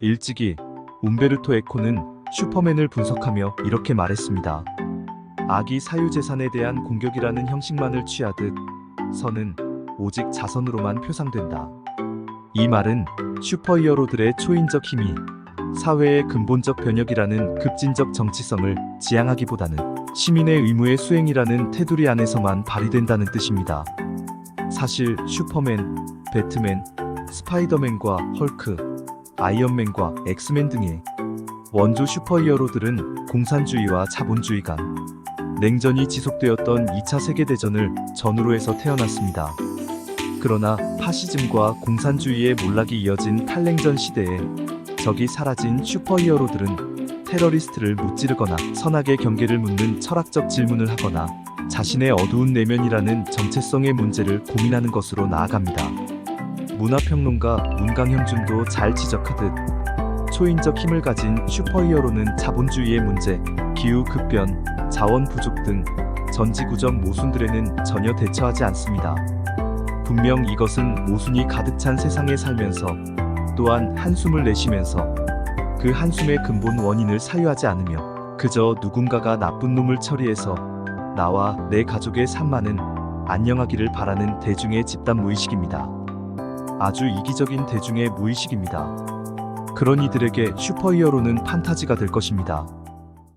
일찍이 움베르토 에코는 슈퍼맨을 분석하며 이렇게 말했습니다. 악이 사유재산에 대한 공격이라는 형식만을 취하듯 선은 오직 자선으로만 표상된다. 이 말은 슈퍼히어로들의 초인적 힘이 사회의 근본적 변혁이라는 급진적 정치성을 지향하기보다는 시민의 의무의 수행이라는 테두리 안에서만 발휘된다는 뜻입니다. 사실 슈퍼맨, 배트맨, 스파이더맨과 헐크, 아이언맨과 엑스맨 등의 원조 슈퍼히어로들은 공산주의와 자본주의 간 냉전이 지속되었던 2차 세계대전을 전후로 해서 태어났습니다. 그러나 파시즘과 공산주의의 몰락이 이어진 탈냉전 시대에 적이 사라진 슈퍼히어로들은 테러리스트를 무찌르거나 선악의 경계를 묻는 철학적 질문을 하거나 자신의 어두운 내면이라는 정체성의 문제를 고민하는 것으로 나아갑니다. 문화평론가 문강현준도 잘 지적하듯 초인적 힘을 가진 슈퍼히어로는 자본주의의 문제, 기후 급변, 자원 부족 등 전지구적 모순들에는 전혀 대처하지 않습니다. 분명 이것은 모순이 가득 찬 세상에 살면서 또한 한숨을 내쉬면서 그 한숨의 근본 원인을 사유하지 않으며 그저 누군가가 나쁜 놈을 처리해서 나와 내 가족의 산만은 안녕하기를 바라는 대중의 집단 무의식입니다. 아주 이기적인 대중의 무의식입니다. 그런 이들에게 슈퍼히어로는 판타지가 될 것입니다.